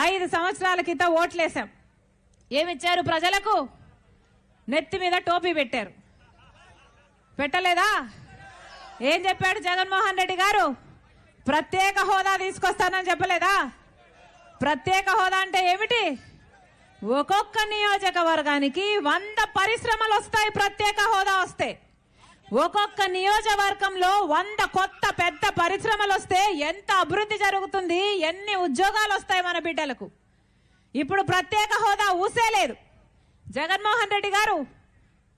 ఐదు సంవత్సరాల క్రితం ఓట్లేసాం ఏమిచ్చారు ప్రజలకు? నెత్తి మీద టోపీ పెట్టారు. పెట్టలేదా? ఏం చెప్పాడు జగన్మోహన్ రెడ్డి గారు? ప్రత్యేక హోదా తీసుకొస్తానని చెప్పలేదా? ప్రత్యేక హోదా అంటే ఏమిటి? ఒక్కొక్క నియోజకవర్గానికి వంద పరిశ్రమలు వస్తాయి ప్రత్యేక ఒక్కొక్క నియోజకవర్గంలో వంద కొత్త పెద్ద పరిశ్రమలు వస్తే ఎంత అభివృద్ధి జరుగుతుంది ఎన్ని ఉద్యోగాలు వస్తాయి మన బిడ్డలకు? ఇప్పుడు ప్రత్యేక హోదా ఊసే లేదు. జగన్మోహన్ రెడ్డి గారు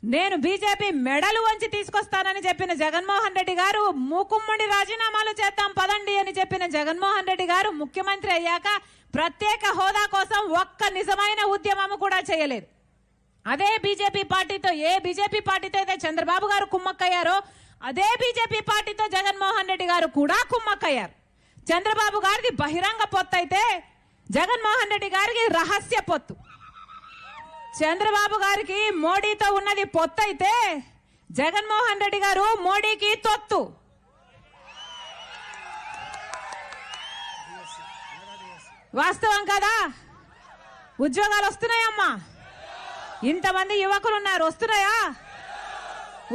నేను బీజేపీ మెడలు వంచి తీసుకొస్తానని చెప్పిన జగన్మోహన్ రెడ్డి గారు మూకుమ్మడి రాజీనామాలు చేద్దాం పదండి అని చెప్పిన జగన్మోహన్ రెడ్డి గారు ముఖ్యమంత్రి అయ్యాక ప్రత్యేక హోదా కోసం ఒక్క నిజమైన ఉద్యమం కూడా చేయలేదు. అదే బీజేపీ పార్టీతో ఏ బీజేపీ పార్టీతో అయితే చంద్రబాబు గారు కుమ్మక్కయ్యారో అదే బీజేపీ పార్టీతో జగన్మోహన్ రెడ్డి గారు కూడా కుమ్మక్కయ్యారు. చంద్రబాబు గారిది బహిరంగ పొత్తు అయితే జగన్మోహన్ రెడ్డి గారికి రహస్య పొత్తు. చంద్రబాబు గారికి మోడీతో ఉన్నది పొత్తు అయితే జగన్మోహన్ రెడ్డి గారు మోడీకి తొత్తు. వాస్తవం కదా? ఉద్యోగాలు వస్తున్నాయమ్మా. ఇంతమంది యువకులు ఉన్నారు వస్తున్నాయా?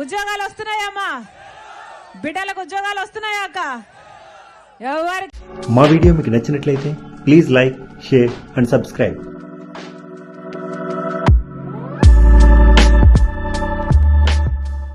ఉద్యోగాలు వస్తున్నాయమ్మా బిడ్డలకు ఉద్యోగాలు వస్తున్నాయా అక్క? ఎవరికి మా వీడియో మీకు నచ్చినట్లయితే please like share and subscribe.